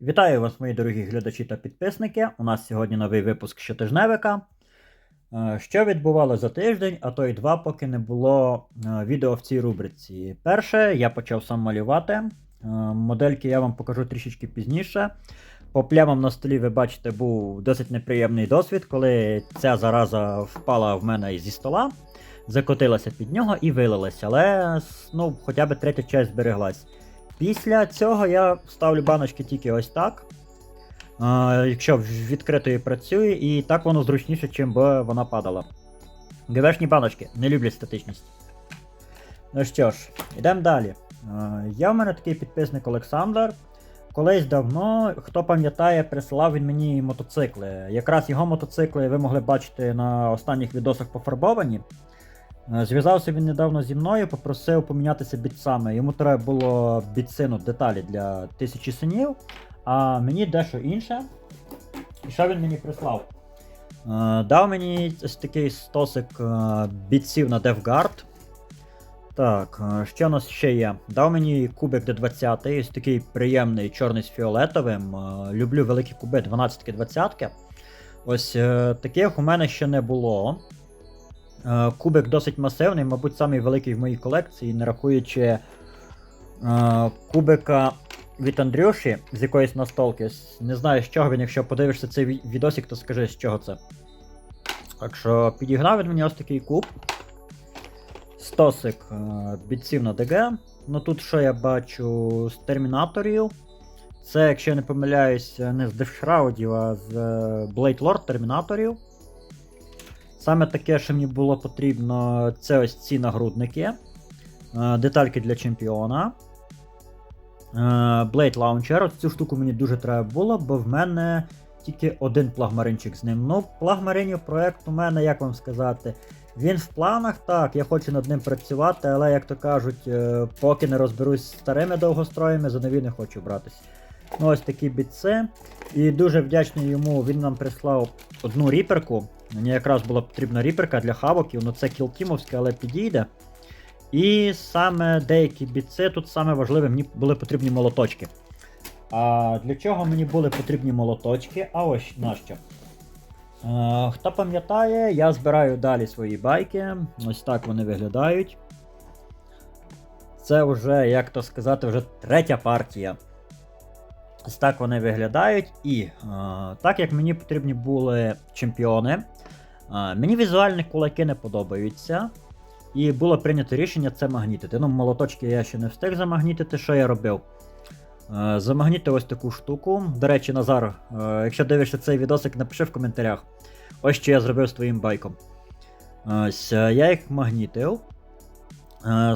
Вітаю вас, мої дорогі глядачі та підписники. У нас сьогодні новий випуск щотижневика. Е, Що відбувалося за тиждень, а то й два, поки не було е, відео в цій рубриці. Перше, я почав сам малювати. Е, Модельки я вам покажу трішечки пізніше. По плямам на столі, ви бачите, був досить неприємний досвід, коли ця зараза впала в мене зі стола, закотилася під нього і вилилася. Але ну, хоча б третя часть збереглась. Після цього я ставлю баночки тільки ось так. А, якщо відкритою працює, і так воно зручніше, чим би вона падала. ГВшні баночки не люблять статичність. Ну що ж, йдемо далі. А, я в мене такий підписник Олександр. Колись давно, хто пам'ятає, присилав він мені мотоцикли. Якраз його мотоцикли ви могли бачити на останніх відосах пофарбовані. Е, Зв'язався він недавно зі мною, попросив помінятися бітсами. Йому треба було бітсину деталі для тисячі синів, а мені дещо інше. І що він мені прислав? Е, Дав мені ось такий стосик е, бітсів на DevGuard. Так, що у нас ще є? Дав мені кубик D20, ось такий приємний чорний з фіолетовим. Люблю великі куби 12-20. Ось таких у мене ще не було. Е, Кубик досить масивний, мабуть, самий великий в моїй колекції, не рахуючи е, кубика від Андрюші з якоїсь настолки. Не знаю з чого він, якщо подивишся цей відосик, то скажи з чого це. Так що підігнав він мені ось такий куб. Стосик е, бійців на ДГ. Ну тут що я бачу з термінаторів. Це, якщо я не помиляюсь, не з Девшраудів, а з Blade Lord термінаторів. Саме таке, що мені було потрібно, це ось ці нагрудники. Е, Детальки для чемпіона. Е, Blade Launcher. Ось Цю штуку мені дуже треба було, бо в мене тільки один плагмаринчик з ним. Ну, плагмаринів проект у мене, як вам сказати, він в планах, так, я хочу над ним працювати, але, як то кажуть, е, поки не розберусь з старими довгостроями, за нові не хочу братись. Ну, ось такі бітси. І дуже вдячний йому, він нам прислав одну ріперку. Мені якраз була потрібна ріперка для хавоків, ну це кілтімовське, але підійде. І саме деякі бітси, тут саме важливе, мені були потрібні молоточки. А для чого мені були потрібні молоточки? А ось нащо. Е, хто пам'ятає, я збираю далі свої байки. Ось так вони виглядають. Це вже, як то сказати, вже третя партія. Ось так вони виглядають. І е, так як мені потрібні були чемпіони, е, мені візуальні кулаки не подобаються. І було прийнято рішення це магнітити. Ну, молоточки я ще не встиг замагнітити, що я робив. Е, Замагнітив ось таку штуку. До речі, Назар, якщо дивишся цей відосик, напиши в коментарях. Ось що я зробив з твоїм байком. Ось, я їх магнітив.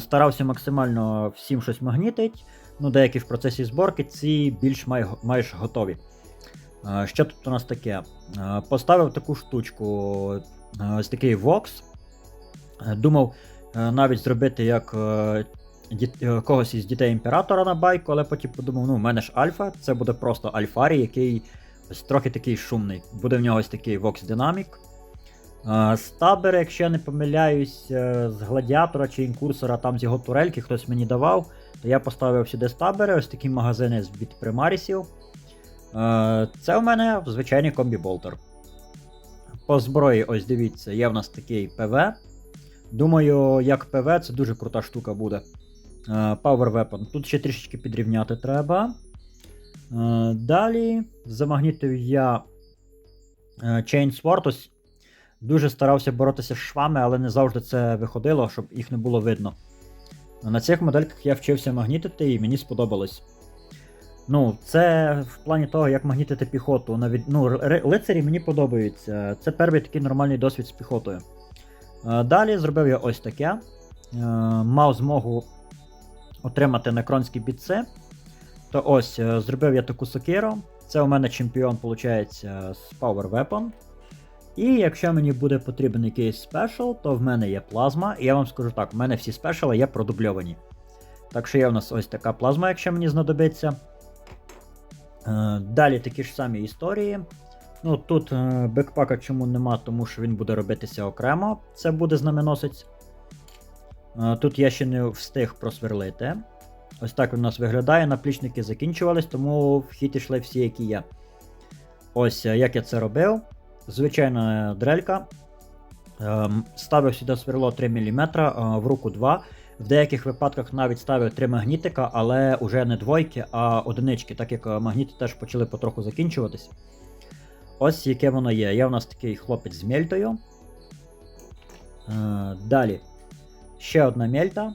Старався максимально всім щось магнітить. Ну, деякі в процесі зборки, ці більш май, майже готові. Що тут у нас таке? Поставив таку штучку, ось такий Vox. Думав навіть зробити як когось із дітей імператора на байку, але потім подумав, ну, в мене ж альфа, це буде просто альфарій, який ось трохи такий шумний. Буде в нього ось такий Vox Dynamic. Стабери, якщо я не помиляюсь, е, з гладіатора чи інкурсора, там з його турельки хтось мені давав, то я поставив сюди стабери, ось такі магазини від примарісів. Е, Це у мене звичайний комбі-болтер. По зброї, ось дивіться, є в нас такий ПВ. Думаю, як ПВ це дуже крута штука буде. Е, Power Weapon. Тут ще трішечки підрівняти треба. Далі замагнітив я Chain Sword. Ось Дуже старався боротися з швами, але не завжди це виходило, щоб їх не було видно. На цих модельках я вчився магнітити і мені сподобалось. Ну, це в плані того, як магнітити піхоту. Навіть, ну, лицарі мені подобаються. Це перший такий нормальний досвід з піхотою. Е, Далі зробив я ось таке. Е, Мав змогу отримати некронські бітси. То ось, е, зробив я таку сокиру. Це у мене чемпіон, виходить, з Power Weapon. І якщо мені буде потрібен якийсь спешл, то в мене є плазма. І я вам скажу так, в мене всі спешали є продубльовані. Так що є в нас ось така плазма, якщо мені знадобиться. Е, Далі такі ж самі історії. Ну, тут е, бекпака чому нема, тому що він буде робитися окремо. Це буде знаменосець. Е, Тут я ще не встиг просверлити. Ось так він у нас виглядає. Наплічники закінчувались, тому в хід ішли всі, які є. Ось як я це робив. Звичайна дрелька. Ем, Ставив сюди сверло 3 мм, в руку 2. В деяких випадках навіть ставив 3 магнітика, але вже не двойки, а одинички, так як е, магніти теж почали потроху закінчуватись. Ось яке воно є. Є у нас такий хлопець з мельтою. Е, Далі. Ще одна мельта.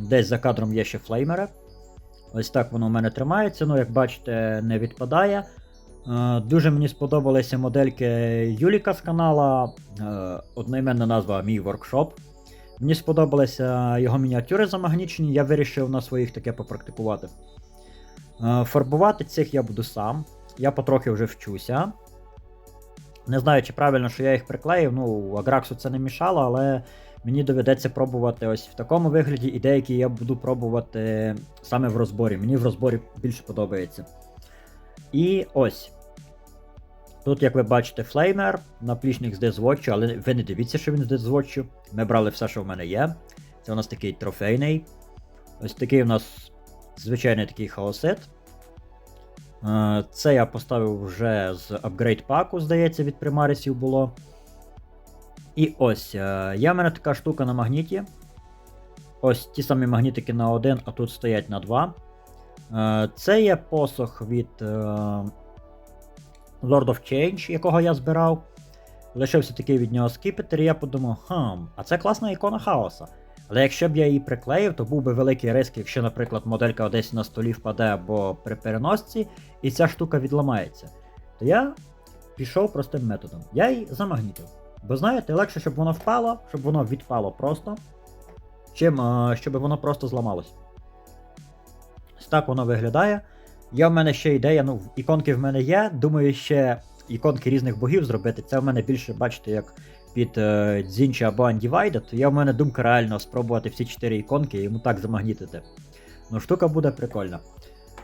Десь за кадром є ще флеймери. Ось так воно у мене тримається. Ну, як бачите, не відпадає. Е, Дуже мені сподобалися модельки Юліка з канала. Е, Одноіменна назва Мій воркшоп. Мені сподобалися його мініатюри замагнічені, я вирішив на своїх таке попрактикувати. Е, Фарбувати цих я буду сам. Я потрохи вже вчуся. Не знаю, чи правильно, що я їх приклеїв. Ну, Аграксу це не мішало, але мені доведеться пробувати ось в такому вигляді, і деякі я буду пробувати саме в розборі. Мені в розборі більше подобається. І ось. Тут, як ви бачите, флеймер, наплічник з дезвотчу, але ви не дивіться, що він з дезвотчу. Ми брали все, що в мене є. Це у нас такий трофейний. Ось такий у нас звичайний такий хаосит. Е, Це я поставив вже з апгрейд паку, здається, від примарисів було. І ось, е, є в мене така штука на магніті. Ось ті самі магнітики на один, а тут стоять на два. Е, Це є посох від Lord of Change, якого я збирав. Лишився такий від нього скіпетр, і я подумав, хм, а це класна ікона хаоса. Але якщо б я її приклеїв, то був би великий риск, якщо, наприклад, моделька десь на столі впаде або при переносці, і ця штука відламається. То я пішов простим методом. Я її замагнітив. Бо знаєте, легше, щоб воно впало, щоб воно відпало просто, чим щоб воно просто зламалось. Ось так воно виглядає. Є в мене ще ідея, ну, іконки в мене є. Думаю, ще іконки різних богів зробити. Це в мене більше, бачите, як під е, Дзінчі або Undivided. Є в мене думка реально спробувати всі чотири іконки і йому так замагнітити. Ну, штука буде прикольна.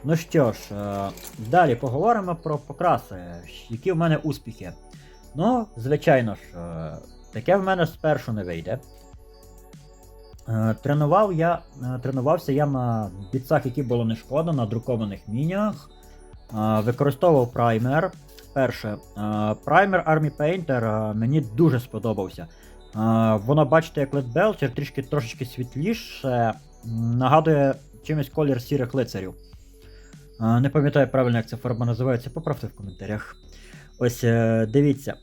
Ну що ж, е, далі поговоримо про покраси. Які в мене успіхи. Ну, звичайно ж, е, таке в мене спершу не вийде. Е, Тренував я, е, тренувався я на бітцах, які було не шкода, на друкованих мінях. Е, Використовував праймер. Перше, праймер Army Painter мені дуже сподобався. Воно, бачите, як LED Belcher, трішки трошечки світліше, нагадує чимось колір сірих лицарів. Не пам'ятаю правильно, як ця фарба називається, поправте в коментарях. Ось дивіться.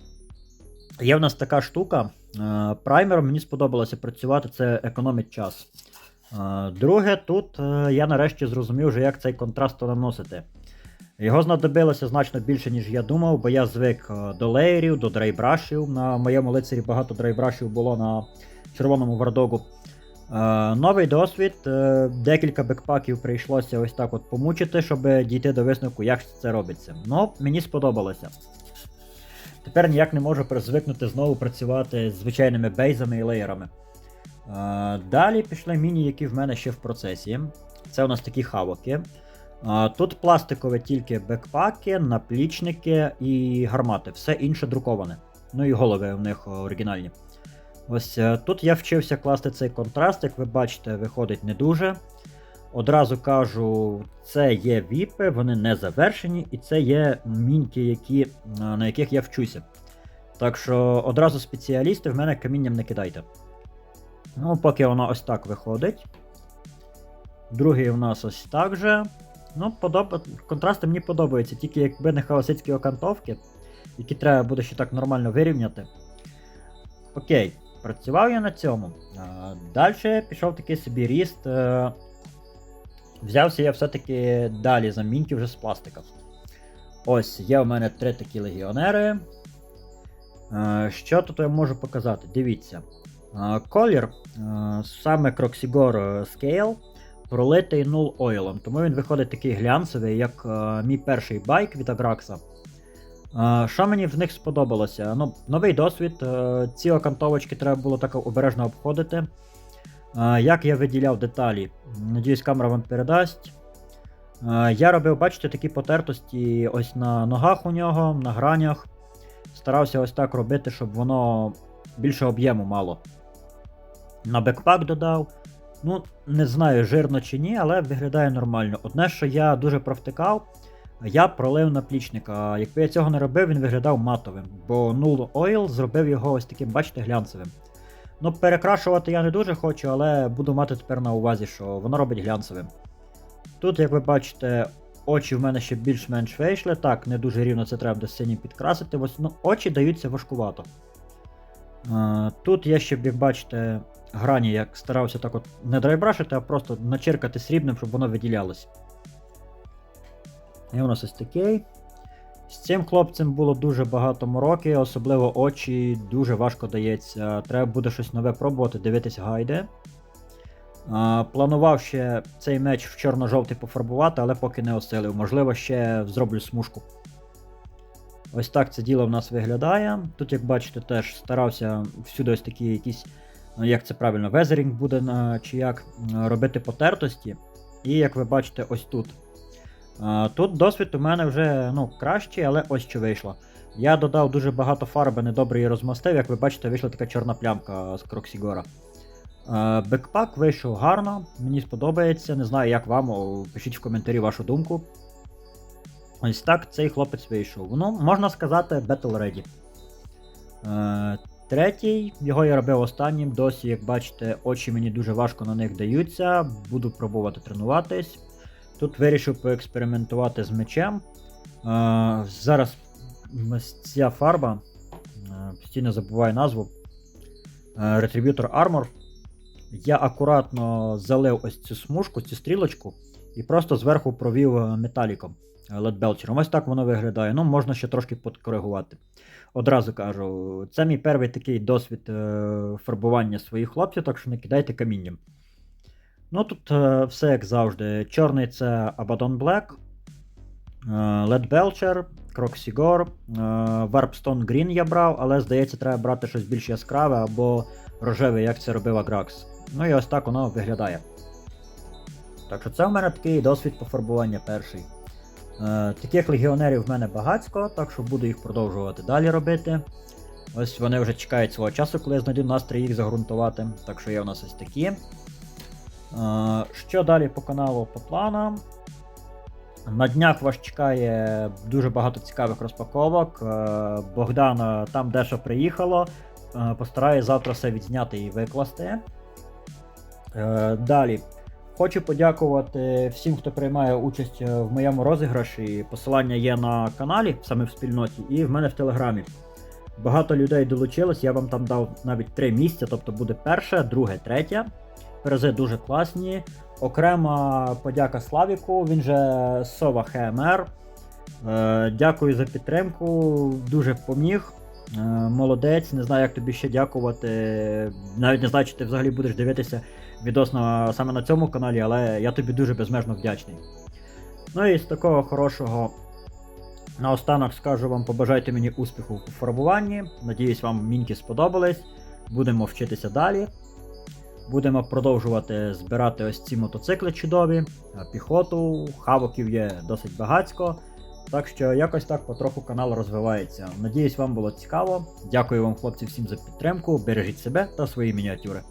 Є в нас така штука. е, Праймером мені сподобалося працювати, це економить час. Е, Друге, тут е, я нарешті зрозумів, вже, як цей контраст наносити. Його знадобилося значно більше, ніж я думав, бо я звик до леєрів, до драйбрашів. На моєму лицарі багато драйбрашів було на червоному вардогу. Новий досвід, декілька бекпаків прийшлося ось так от помучити, щоб дійти до висновку, як це робиться. Ну, мені сподобалося. Тепер ніяк не можу призвикнути знову працювати з звичайними бейзами і леєрами. Е, Далі пішли міні, які в мене ще в процесі. Це у нас такі хавоки. Е, Тут пластикові тільки бекпаки, наплічники і гармати. Все інше друковане. Ну і голови в них оригінальні. Ось е, тут я вчився класти цей контраст, як ви бачите, виходить не дуже. Одразу кажу, це є віпи, вони не завершені, і це є мінки, які, е, на яких я вчуся. Так що одразу спеціалісти в мене камінням не кидайте. Ну, поки воно ось так виходить. Другий у нас ось так же. Ну, подоб... контрасти мені подобаються, тільки якби не хаосицькі окантовки, які треба буде ще так нормально вирівняти. Окей, працював я на цьому. Далі пішов такий собі ріст. Взявся я все-таки далі за мінки вже з пластика. Ось, є у мене три такі легіонери. Е, Що тут я можу показати? Дивіться. Е, Колір е, саме Croxigor Scale пролитий нул ойлом, тому він виходить такий глянцевий, як мій перший байк від Агракса. Що мені в них сподобалося? Ну, новий досвід. Ці окантовочки треба було так обережно обходити. Як я виділяв деталі? Надіюсь, камера вам передасть. Я робив, бачите, такі потертості ось на ногах у нього, на гранях. Старався ось так робити, щоб воно більше об'єму мало. На бекпак додав. Ну, не знаю, жирно чи ні, але виглядає нормально. Одне, що я дуже провтикав, я пролив наплічника. Якби я цього не робив, він виглядав матовим, бо Null Oil зробив його ось таким, бачите, глянцевим. Ну, перекрашувати я не дуже хочу, але буду мати тепер на увазі, що воно робить глянцевим. Тут, як ви бачите, очі в мене ще більш-менш вийшли. Так, не дуже рівно це треба до синім підкрасити. Ось, ну, очі даються важкувато. Е, Тут я ще, як бачите, грані як старався так от не драйбрашити, а просто начеркати срібним, щоб воно виділялось. І у нас ось такий. З цим хлопцем було дуже багато мороки, особливо очі дуже важко дається. Треба буде щось нове пробувати, дивитись гайди. Планував ще цей меч в чорно-жовтий пофарбувати, але поки не осилив. Можливо, ще зроблю смужку. Ось так це діло в нас виглядає. Тут, як бачите, теж старався всюди ось такі якісь, ну, як це правильно, везерінг буде чи як, робити потертості. І як ви бачите, ось тут. Тут досвід у мене вже ну, кращий, але ось що вийшло. Я додав дуже багато фарби, недобре її розмастив. Як ви бачите, вийшла така чорна плямка з Кроксігора. Бекпак вийшов гарно, мені сподобається. Не знаю, як вам. Пишіть в коментарі вашу думку. Ось так цей хлопець вийшов. Ну, можна сказати, Battle Ready. Третій, його я робив останнім. Досі, як бачите, очі мені дуже важко на них даються. Буду пробувати тренуватись. Тут вирішив поекспериментувати з мечем. Е, зараз ця фарба. е, Постійно забуваю назву. Е, Retributor Armor. Я акуратно залив ось цю смужку, цю стрілочку, і просто зверху провів металіком ледбелчером. Ось так воно виглядає. Ну, можна ще трошки підкоригувати. Одразу кажу, це мій перший такий досвід фарбування своїх хлопців, так що не кидайте камінням. Ну тут е, все як завжди. Чорний це Abaddon Black, е, Led Belcher, Croxigor, е, Warpstone Green я брав, але здається, треба брати щось більш яскраве або рожеве, як це робив Agrax. Ну і ось так воно виглядає. Так що це в мене такий досвід пофарбування перший. Таких легіонерів в мене багатько, так що буду їх продовжувати далі робити. Ось вони вже чекають свого часу, коли я знайду настрій їх загрунтувати. Так що є у нас ось такі. Е, що далі по каналу по планам? На днях вас чекає дуже багато цікавих розпаковок. Е, Богдан там дещо приїхало. Е, Постараюсь завтра все відзняти і викласти. Далі. Хочу подякувати всім, хто приймає участь в моєму розіграші. Посилання є на каналі, саме в спільноті, і в мене в телеграмі. Багато людей долучилось, я вам там дав навіть три місця, тобто буде перше, друге, третє. Призи дуже класні. Окрема подяка Славіку, він же Сова ХМР. Е, дякую за підтримку, дуже поміг. Е, молодець, не знаю, як тобі ще дякувати. Навіть не знаю, чи ти взагалі будеш дивитися відос саме на цьому каналі, але я тобі дуже безмежно вдячний. Ну і з такого хорошого наостанок скажу вам, побажайте мені успіху у фарбуванні. Надіюсь, вам мінки сподобались. Будемо вчитися далі. Будемо продовжувати збирати ось ці мотоцикли чудові, а піхоту, хавоків є досить багацько. Так що якось так потроху канал розвивається. Надіюсь, вам було цікаво. Дякую вам, хлопці, всім за підтримку. Бережіть себе та свої мініатюри.